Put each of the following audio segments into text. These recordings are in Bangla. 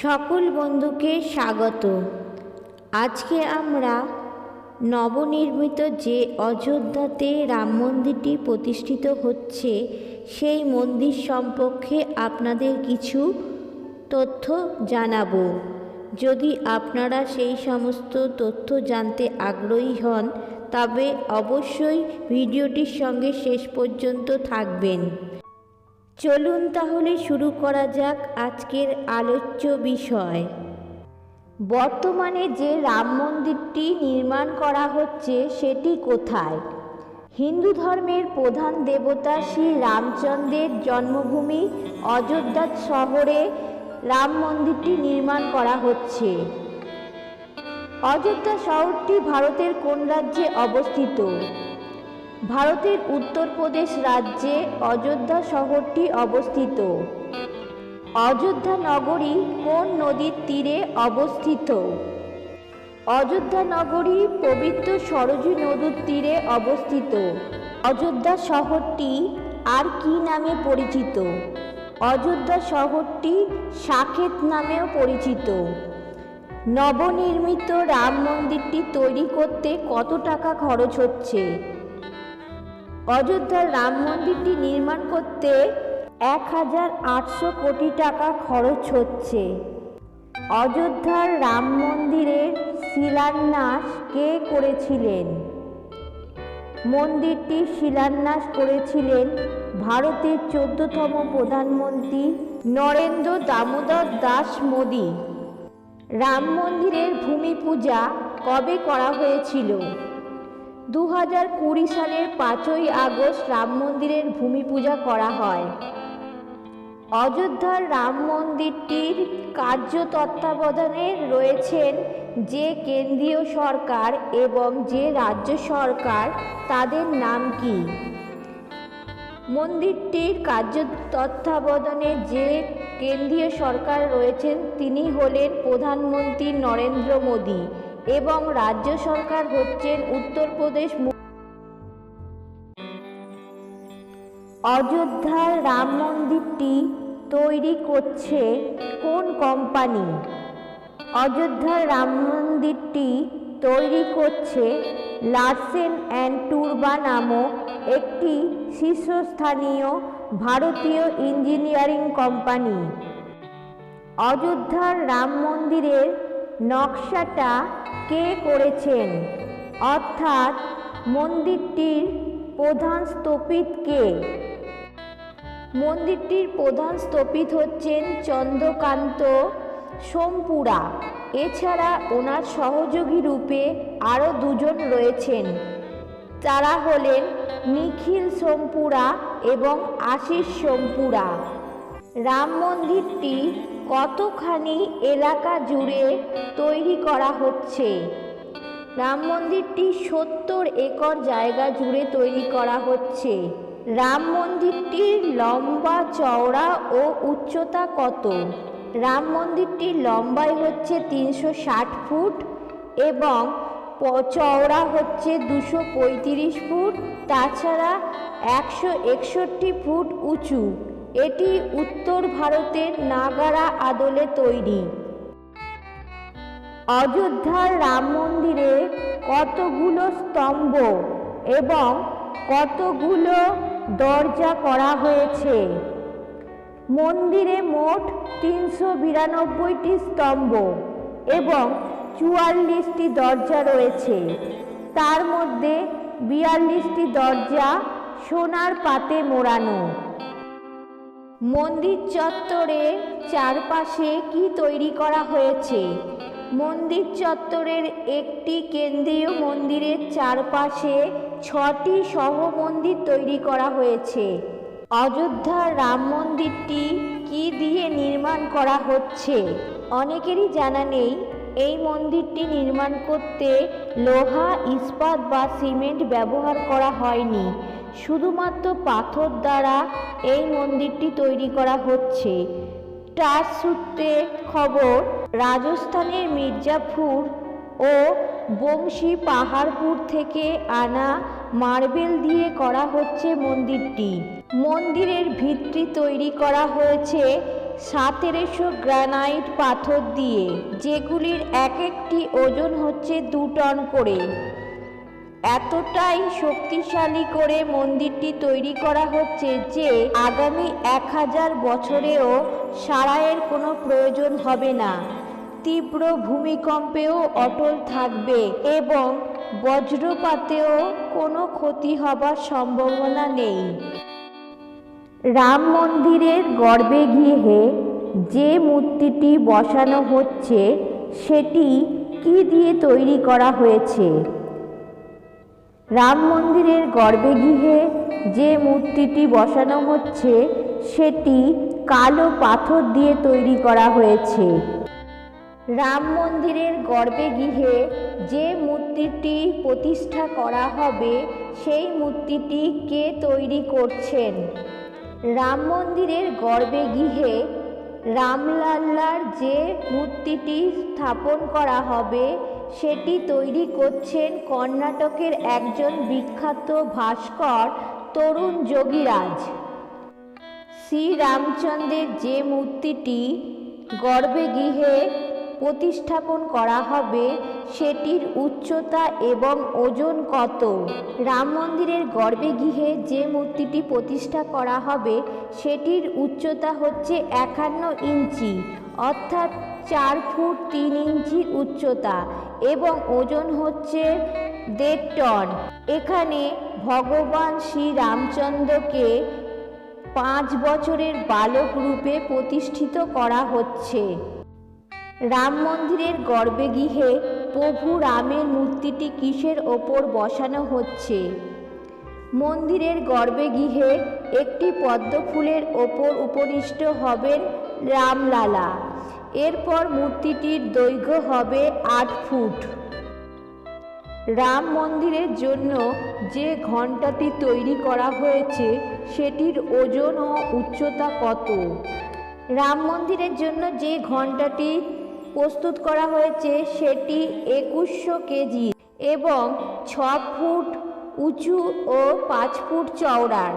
সকল বন্ধুকে স্বাগত। আজকে আমরা নবনির্মিত যে অযোধ্যাতে রাম মন্দিরটি প্রতিষ্ঠিত হচ্ছে, সেই মন্দির সম্পর্কে আপনাদের কিছু তথ্য জানাব। যদি আপনারা সেই সমস্ত তথ্য জানতে আগ্রহী হন, তবে অবশ্যই ভিডিওটির সঙ্গে শেষ পর্যন্ত থাকবেন। চলুন তাহলে শুরু করা যাক আজকের আলোচ্য বিষয়। বর্তমানে যে রাম মন্দিরটি নির্মাণ করা হচ্ছে, সেটি কোথায়? হিন্দু ধর্মের প্রধান দেবতা শ্রী রামচন্দ্রের জন্মভূমি অযোধ্যা শহরে রাম মন্দিরটি নির্মাণ করা হচ্ছে। অযোধ্যা শহরটি ভারতের কোন রাজ্যে অবস্থিত? ভারতের উত্তরপ্রদেশ রাজ্যে অযোধ্যা শহরটি অবস্থিত। অযোধ্যা নগরী কোন নদীর তীরে অবস্থিত? অযোধ্যা নগরী পবিত্র সরজু নদীর তীরে অবস্থিত। অযোধ্যা শহরটি আর কি নামে পরিচিত? অযোধ্যা শহরটি সাকেত নামেও পরিচিত। নবনির্মিত রাম মন্দিরটি তৈরি করতে কত টাকা খরচ হচ্ছে? অযোধ্যার রাম মন্দিরটি নির্মাণ করতে এক হাজার আটশো কোটি টাকা খরচ হচ্ছে। অযোধ্যার রাম মন্দিরের শিলান্যাস কে করেছিলেন? মন্দিরটি শিলান্যাস করেছিলেন ভারতের চোদ্দতম প্রধানমন্ত্রী নরেন্দ্র দামোদর দাস মোদী। রাম মন্দিরের ভূমি পূজা কবে করা হয়েছিল? দু হাজার কুড়ি সালের পাঁচই আগস্ট রাম মন্দিরের ভূমি পূজা করা হয়। অযোধ্যার রাম মন্দিরটির কার্য তত্ত্বাবধানে রয়েছেন যে কেন্দ্রীয় সরকার এবং যে রাজ্য সরকার, তাদের নাম কি? মন্দিরটির কার্য তত্ত্বাবধানে যে কেন্দ্রীয় সরকার রয়েছেন, তিনি হলেন প্রধানমন্ত্রী নরেন্দ্র মোদী। এবং রাজ্য সরকার হচ্ছেন উত্তরপ্রদেশ অযোধ্যার রাম মন্দিরটি তৈরি করছে কোন কোম্পানি? অযোধ্যার রাম মন্দিরটি তৈরি করছে লার্সেন অ্যান্ড টুরবা নামক একটি শীর্ষস্থানীয় ভারতীয় ইঞ্জিনিয়ারিং কোম্পানি। অযোধ্যার রাম মন্দিরের নকশাটা কে করেছেন? অর্থাৎ মন্দিরটির প্রধান স্থপিত কে? মন্দিরটির প্রধান স্থপিত হচ্ছেন চন্দ্রকান্ত সোমপুরা। এছাড়া ওনার সহযোগী রূপে আরও দুজন রয়েছেন। তারা হলেন নিখিল সোমপুরা এবং আশিস সোমপুরা। রাম মন্দিরটি কতখানি এলাকা জুড়ে তৈরি করা হচ্ছে? রাম মন্দিরটি সত্তর একর জায়গা জুড়ে তৈরি করা হচ্ছে। রাম মন্দিরটির লম্বা চওড়া ও উচ্চতা কত? রাম মন্দিরটির লম্বাই হচ্ছে তিনশো ষাট ফুট এবং চওড়া হচ্ছে দুশো ফুট, তাছাড়া একশো একষট্টি ফুট উঁচু। এটি উত্তর ভারতের নাগারা আদলে তৈরি। অযোধ্যার রাম মন্দিরে কতগুলো স্তম্ভ এবং কতগুলো দরজা করা হয়েছে? মন্দিরে মোট তিনশো বিরানব্বইটি স্তম্ভ এবং চুয়াল্লিশটি দরজা রয়েছে। তার মধ্যে বিয়াল্লিশটি দরজা সোনার পাতে মোড়ানো। মন্দির চত্বরে চারপাশে কি তৈরি করা হয়েছে? মন্দির চত্বরের একটি কেন্দ্রীয় মন্দিরের চারপাশে ছটি সহ মন্দির তৈরি করা হয়েছে। অযোধ্যার রাম মন্দিরটি কি দিয়ে নির্মাণ করা হচ্ছে? অনেকেরই জানা নেই, এই মন্দিরটি নির্মাণ করতে লোহা, ইস্পাত বা সিমেন্ট ব্যবহার করা হয়নি। শুধুমাত্র পাথর দ্বারা এই মন্দিরটি তৈরি করা হচ্ছে। তার সূত্রে খবর, রাজস্থানের মির্জাপুর ও বংশী পাহাড়পুর থেকে আনা মার্বেল দিয়ে করা হচ্ছে মন্দিরটি। মন্দিরের ভিত্তি তৈরি করা হয়েছে সাতেরোশো গ্রানাইট পাথর দিয়ে, যেগুলির এক একটি ওজন হচ্ছে দু টন করে। এতটাই শক্তিশালী করে মন্দিরটি তৈরি করা হচ্ছে যে আগামী এক হাজার বছরেও সারাইয়ের কোনো প্রয়োজন হবে না। তীব্র ভূমিকম্পেও অটল থাকবে এবং বজ্রপাতেও কোনো ক্ষতি হবার সম্ভাবনা নেই। রাম মন্দিরের গর্বে গৃহে যে মূর্তিটি বসানো হচ্ছে, সেটি কি দিয়ে তৈরি করা হয়েছে? রাম মন্দিরের গর্ভগৃহে যে মূর্তিটি বসানো হচ্ছে, সেটি কালো পাথর দিয়ে তৈরি করা হয়েছে। রাম মন্দিরের গর্ভগৃহে যে মূর্তিটি প্রতিষ্ঠা করা হবে, সেই মূর্তিটি কে তৈরি করছেন? রাম মন্দিরের গর্ভগৃহে রামলাল্লার যে মূর্তিটি স্থাপন করা হবে সেটি তৈরি করছেন কর্ণাটকের একজন বিখ্যাত ভাস্কর তরুণ যোগীরাজ। শ্রীরামচন্দ্রের যে মূর্তিটি গর্ভগৃহে প্রতিস্থাপন করা হবে, সেটির উচ্চতা এবং ওজন কত? রাম মন্দিরের গর্ভগৃহে যে মূর্তিটি প্রতিষ্ঠা করা হবে, সেটির উচ্চতা হচ্ছে একান্ন ইঞ্চি, অর্থাৎ চার ফুট তিন ইঞ্চির উচ্চতা এবং ওজন হচ্ছে দেড় টন। এখানে ভগবান শ্রী রামচন্দ্রকে পাঁচ বছরের বালক রূপে প্রতিষ্ঠিত করা হচ্ছে। রাম মন্দিরের গর্ভগৃহে প্রভু রামের মূর্তিটি কিসের ওপর বসানো হচ্ছে? মন্দিরের গর্ভগৃহে একটি পদ্ম ফুলের ওপর উপনিষ্ট হবেন রামলালা। এরপর মূর্তিটির দৈর্ঘ্য হবে আট ফুট। রাম মন্দিরের জন্য যে ঘণ্টাটি তৈরি করা হয়েছে, সেটির ওজন ও উচ্চতা কত? রাম মন্দিরের জন্য যে ঘণ্টাটি প্রস্তুত করা হয়েছে সেটি একুশশো কেজি এবং ছ ফুট উঁচু ও পাঁচ ফুট চওড়ার।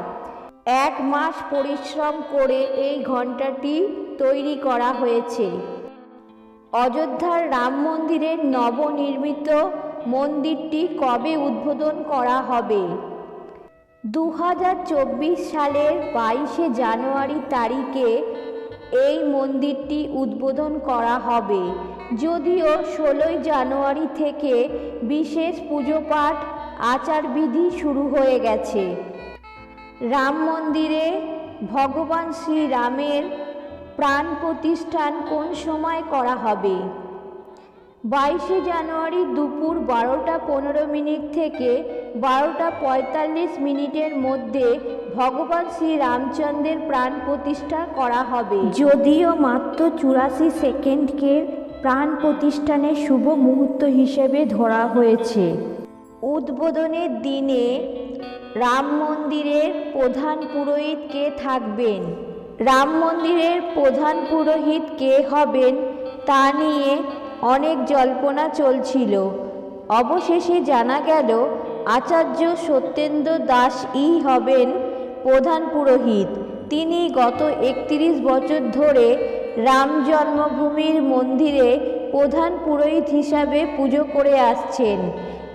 এক মাস পরিশ্রম করে এই ঘণ্টাটি তৈরি করা হয়েছে। অযোধ্যার রাম মন্দিরের নবনির্মিত মন্দিরটি কবে উদ্বোধন করা হবে? দু হাজার চব্বিশ সালের বাইশে জানুয়ারি তারিখে এই মন্দিরটি উদ্বোধন করা হবে। যদিও ষোলোই জানুয়ারি থেকে বিশেষ পুজোপাঠ আচারবিধি শুরু হয়ে গেছে। রাম মন্দিরে ভগবান শ্রীরামের প্রাণ প্রতিষ্ঠান কোন সময় করা হবে? বাইশে জানুয়ারি দুপুর বারোটা পনেরো মিনিট থেকে বারোটা পঁয়তাল্লিশ মিনিটের মধ্যে ভগবান শ্রী রামচন্দ্রের প্রাণ প্রতিষ্ঠা করা হবে। যদিও মাত্র চুরাশি সেকেন্ডকে প্রাণ প্রতিষ্ঠানের শুভ মুহূর্ত হিসেবে ধরা হয়েছে। উদ্বোধনের দিনে রাম মন্দিরের প্রধান পুরোহিত কে থাকবেন? রাম মন্দিরের প্রধান পুরোহিত কে হবেন তা নিয়ে অনেক জল্পনা চলছিল। অবশেষে জানা গেল, আচার্য সত্যেন্দ্র দাস ই হবেন প্রধান পুরোহিত। তিনি গত একত্রিশ বছর ধরে রাম জন্মভূমির মন্দিরে প্রধান পুরোহিত হিসাবে পুজো করে আসছেন।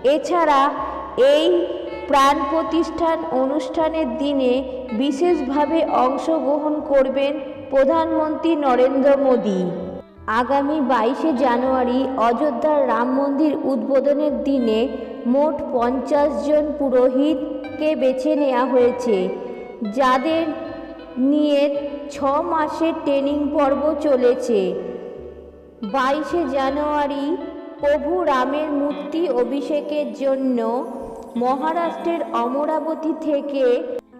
এছাড়া এই প্রাণ প্রতিষ্ঠান অনুষ্ঠানের দিনে বিশেষভাবে অংশগ্রহণ করবেন প্রধানমন্ত্রী নরেন্দ্র মোদী। আগামী বাইশে জানুয়ারি অযোধ্যার রাম মন্দির উদ্বোধনের দিনে মোট পঞ্চাশ জন পুরোহিতকে বেছে নেওয়া হয়েছে। যাদের নিয়ে ছ মাসের ট্রেনিং পর্ব চলেছে। বাইশে জানুয়ারি প্রভু রামের মূর্তি অভিষেকের জন্য মহারাষ্ট্রের অমরাবতী থেকে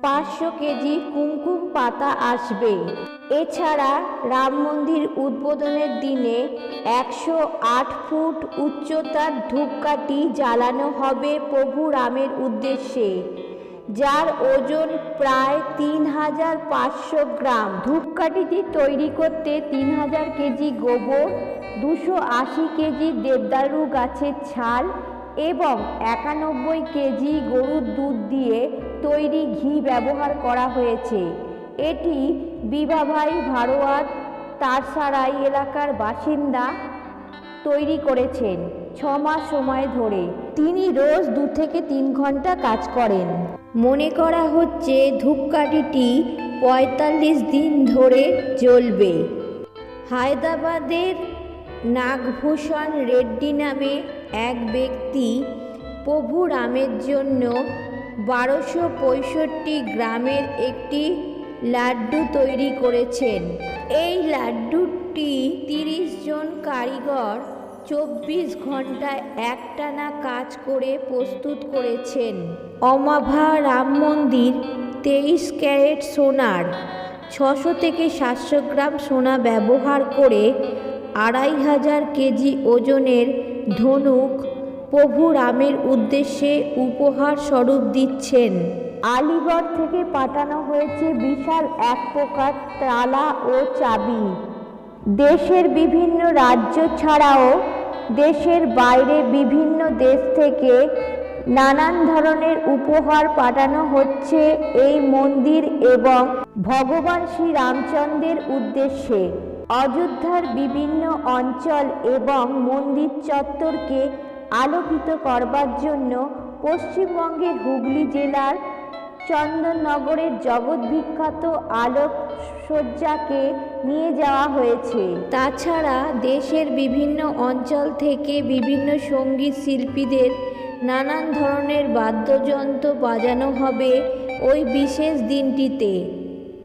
পাঁচশো কেজি কুমকুম পাতা আসবে। এছাড়া রাম মন্দির উদ্বোধনের দিনে একশো আট ফুট উচ্চতার ধূপকাঠি জ্বালানো হবে প্রভু রামের উদ্দেশ্যে, যার ওজন প্রায় তিন হাজার পাঁচশো গ্রাম। ধূপকাঠিটি তৈরি করতে তিন হাজার কেজি গোবর, দুশো আশি কেজি দেবদারু গাছের ছাল এবং একানব্বই কেজি গরুর দুধ দিয়ে তৈরি ঘি ব্যবহার করা হয়েছে। এটি বিবাভাই ভারোয়াত তারসারাই এলাকার বাসিন্দা তৈরি করেছেন ছ মাস সময় ধরে। তিনি রোজ দু থেকে তিন ঘণ্টা কাজ করেন। মনে করা হচ্ছে ধূপকাঠিটি পঁয়তাল্লিশ দিন ধরে জ্বলবে। হায়দ্রাবাদের নাগভূষণ রেড্ডি নামে এক ব্যক্তি প্রভু রামের জন্য বারোশো পঁয়ষট্টি গ্রামের একটি লাড্ডু তৈরি করেছেন। এই লাড্ডুটি তিরিশ জন কারিগর চব্বিশ ঘন্টায় একটানা কাজ করে প্রস্তুত করেছেন। অমাভা রাম মন্দির তেইশ ক্যারেট সোনার, ছশো থেকে সাতশো গ্রাম সোনা ব্যবহার করে আড়াই হাজার কেজি ওজনের ধনুক প্রভু রামের উদ্দেশ্যে উপহার স্বরূপ দিচ্ছেন। আলিগড় থেকে পাঠানো হয়েছে বিশাল এক প্রকার তালা ও চাবি। দেশের বিভিন্ন রাজ্য ছাড়াও দেশের বাইরে বিভিন্ন দেশ থেকে নানান ধরনের উপহার পাঠানো হচ্ছে এই মন্দির এবং ভগবান শ্রী রামচন্দ্রের উদ্দেশ্যে। অযোধ্যার বিভিন্ন অঞ্চল এবং মন্দির চত্বরকে আলোকিত করবার জন্য পশ্চিমবঙ্গের হুগলি জেলার চন্দননগরের জগৎ বিখ্যাত আলোকসজ্জাকে নিয়ে যাওয়া হয়েছে। তাছাড়া দেশের বিভিন্ন অঞ্চল থেকে বিভিন্ন সংগীত শিল্পীদের নানান ধরনের বাদ্যযন্ত্র বাজানো হবে ওই বিশেষ দিনটিতে।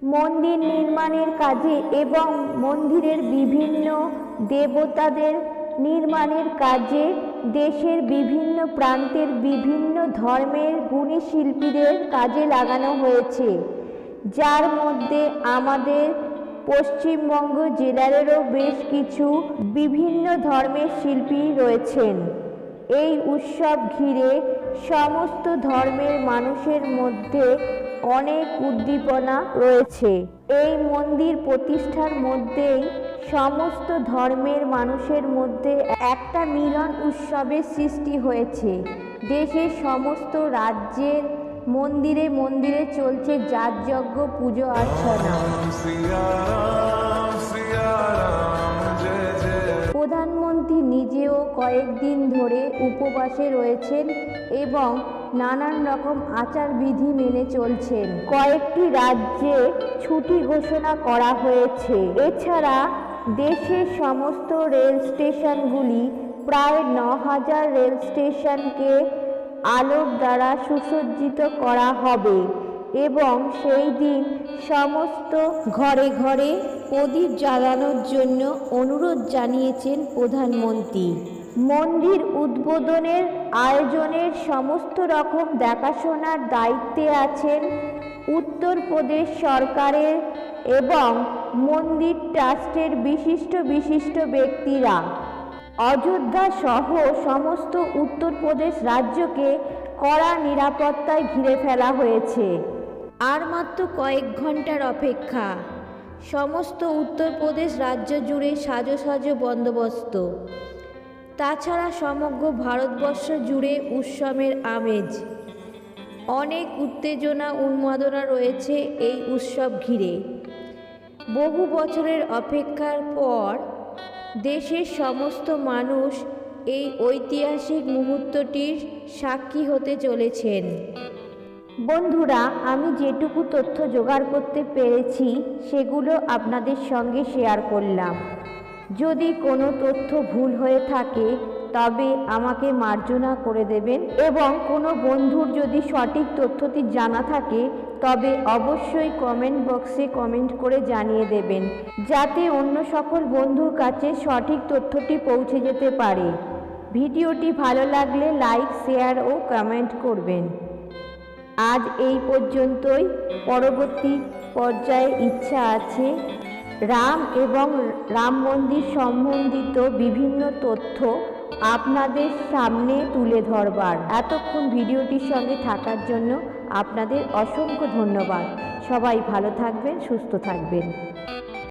মন্দির নির্মাণের কাজে এবং মন্দিরের বিভিন্ন দেবতাদের নির্মাণের কাজে দেশের বিভিন্ন প্রান্তের বিভিন্ন ধর্মের গুণী শিল্পীদের কাজে লাগানো হয়েছে, যার মধ্যে আমাদের পশ্চিমবঙ্গ জেলারও বেশ কিছু বিভিন্ন ধর্মের শিল্পী রয়েছেন। এই উৎসব ঘিরে সমস্ত ধর্মের মানুষের মধ্যে অনেক উদ্দীপনা রয়েছে। এই মন্দির প্রতিষ্ঠার মধ্যেই সমস্ত ধর্মের মানুষের মধ্যে একটা মিলন উৎসবের সৃষ্টি হয়েছে। দেশের সমস্ত রাজ্যের মন্দিরে মন্দিরে চলছে যাগযজ্ঞ পুজো, অর্চনা। প্রধানমন্ত্রী নিজেও কয়েকদিন ধরে উপবাসে রয়েছেন এবং নানান রকম আচার বিধি মেনে চলছেন। কয়েকটি রাজ্যে ছুটি ঘোষণা করা হয়েছে। এছাড়া দেশের সমস্ত রেল স্টেশনগুলি প্রায় ন হাজার রেল স্টেশনকে আলোর দ্বারা সুসজ্জিত করা হবে এবং সেই দিন সমস্ত ঘরে ঘরে প্রদীপ জ্বালানোর জন্য অনুরোধ জানিয়েছেন প্রধানমন্ত্রী। মন্দির উদ্বোধনের আয়োজনের সমস্ত রকম দেখাশোনার দায়িত্বে আছেন উত্তরপ্রদেশ সরকারের এবং মন্দির ট্রাস্টের বিশিষ্ট বিশিষ্ট ব্যক্তিরা। অযোধ্যা সহ সমস্ত উত্তরপ্রদেশ রাজ্যকে কড়া নিরাপত্তায় ঘিরে ফেলা হয়েছে। আর মাত্র কয়েক ঘণ্টার অপেক্ষা সমস্ত উত্তরপ্রদেশ রাজ্য জুড়ে সাজো সাজো বন্দোবস্ত। তাছাড়া সমগ্র ভারতবর্ষ জুড়ে উৎসবের আমেজ অনেক উত্তেজনা, উন্মাদনা রয়েছে এই উৎসব ঘিরে। বহু বছরের অপেক্ষার পর দেশের সমস্ত মানুষ এই ঐতিহাসিক মুহূর্তটির সাক্ষী হতে চলেছেন। বন্ধুরা, আমি যেটুকু তথ্য জোগাড় করতে পেরেছি, সেগুলো আপনাদের সঙ্গে শেয়ার করলাম। যদি কোনো তথ্য ভুল হয়ে থাকে তবে আমাকে মার্জনা করে দেবেন। এবং কোনো বন্ধুর যদি সঠিক তথ্যটি জানা থাকে, তবে অবশ্যই কমেন্ট বক্সে কমেন্ট করে জানিয়ে দেবেন, যাতে অন্য সকল বন্ধুর কাছে সঠিক তথ্যটি পৌঁছে যেতে পারে। ভিডিওটি ভালো লাগলে লাইক শেয়ার ও কমেন্ট করবেন। আজ এই পর্যন্তই। পরবর্তী পর্যায়ে ইচ্ছা আছে রাম এবং রাম মন্দির সম্বন্ধিত বিভিন্ন তথ্য আপনাদের সামনে তুলে ধরবার। এতক্ষণ ভিডিওটির সঙ্গে থাকার জন্য আপনাদের অসংখ্য ধন্যবাদ। সবাই ভালো থাকবেন, সুস্থ থাকবেন।